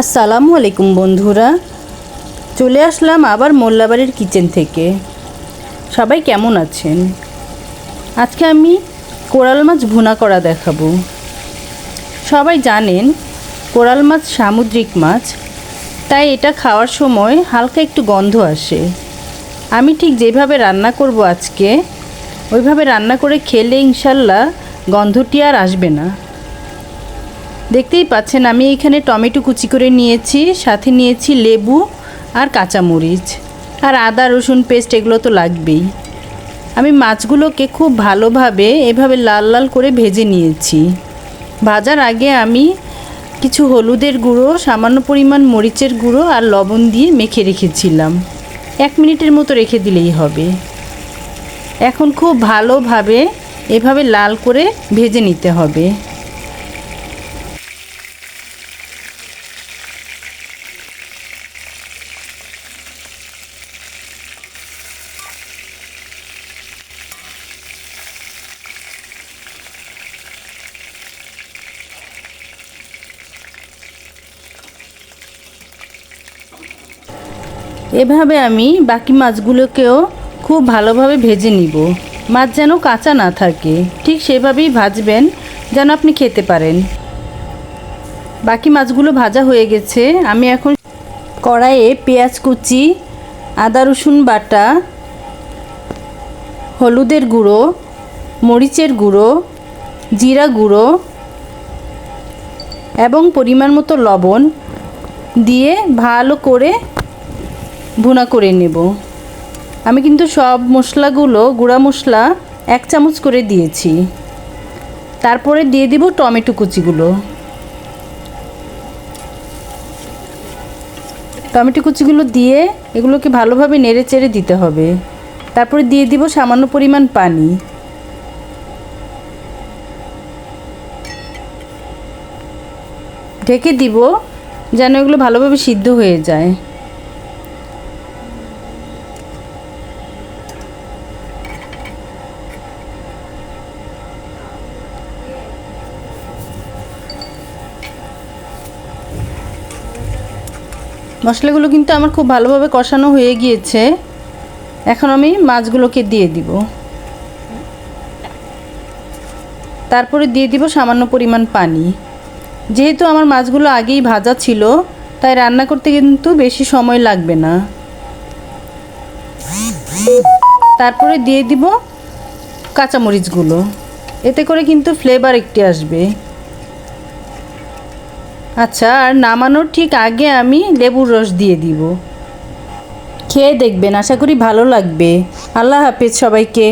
আসসালামু আলাইকুম বন্ধুরা। চলে আসলাম আবার মোল্লাবাড়ির কিচেন থেকে। সবাই কেমন আছেন? আজকে আমি কোরাল মাছ ভুনা করা দেখাবো। সবাই জানেন, কোরাল মাছ সামুদ্রিক মাছ, তাই এটা খাওয়ার সময় হালকা একটু গন্ধ আসে। আমি ঠিক যেভাবে রান্না করব আজকে, ওইভাবে রান্না করে খেলে ইনশাল্লাহ গন্ধটি আর আসবে না। দেখতেই পাচ্ছেন, আমি এখানে টমেটো কুচি করে নিয়েছি, সাথে নিয়েছি লেবু আর কাঁচামরিচ আর আদা, রসুন পেস্ট, এগুলো তো লাগবেই। আমি মাছগুলোকে খুব ভালোভাবে এভাবে লাল লাল করে ভেজে নিয়েছি। ভাজার আগে আমি কিছু হলুদের গুঁড়ো, সামান্য পরিমাণ মরিচের গুঁড়ো আর লবণ দিয়ে মেখে রেখেছিলাম। এক মিনিটের মতো রেখে দিলেই হবে। এখন খুব ভালোভাবে এভাবে লাল করে ভেজে নিতে হবে। এভাবে আমি বাকি মাছগুলোকেও খুব ভালোভাবে ভেজে নিব। মাছ যেন কাঁচা না থাকে, ঠিক সেভাবেই ভাজবেন যেন আপনি খেতে পারেন। বাকি মাছগুলো ভাজা হয়ে গেছে, আমি এখন কড়াইয়ে পেঁয়াজ কুচি, আদা রসুন বাটা, হলুদের গুঁড়ো, মরিচের গুঁড়ো, জিরা গুঁড়ো এবং পরিমাণ মতো লবণ দিয়ে ভালো করে ভুনা করে নেব। আমি কিন্তু সব মশলাগুলো, গুঁড়া মশলা এক চামচ করে দিয়েছি। তারপরে দিয়ে দিব টমেটো কুচিগুলো। টমেটো কুচিগুলো দিয়ে এগুলোকে ভালোভাবে নেড়ে চেড়ে দিতে হবে। তারপরে দিয়ে দিব সামান্য পরিমাণ পানি। ঢেকে দিব যেন এগুলো ভালোভাবে সিদ্ধ হয়ে যায়। মশলাগুলো কিন্তু আমার খুব ভালোভাবে কষানো হয়ে গিয়েছে। এখন আমি মাছগুলোকে দিয়ে দিব। তারপরে দিয়ে দিব সামান্য পরিমাণ পানি। যেহেতু আমার মাছগুলো আগেই ভাজা ছিল, তাই রান্না করতে কিন্তু বেশি সময় লাগবে না। তারপরে দিয়ে দিব কাঁচামরিচগুলো। এতে করে কিন্তু ফ্লেভার একটি আসবে। আচ্ছা আর নামানোর ঠিক আগে আমি লেবুর রস দিয়ে দিব। খেয়ে দেখবেন, আশা করি ভালো লাগবে। আল্লাহ হাফেজ সবাইকে।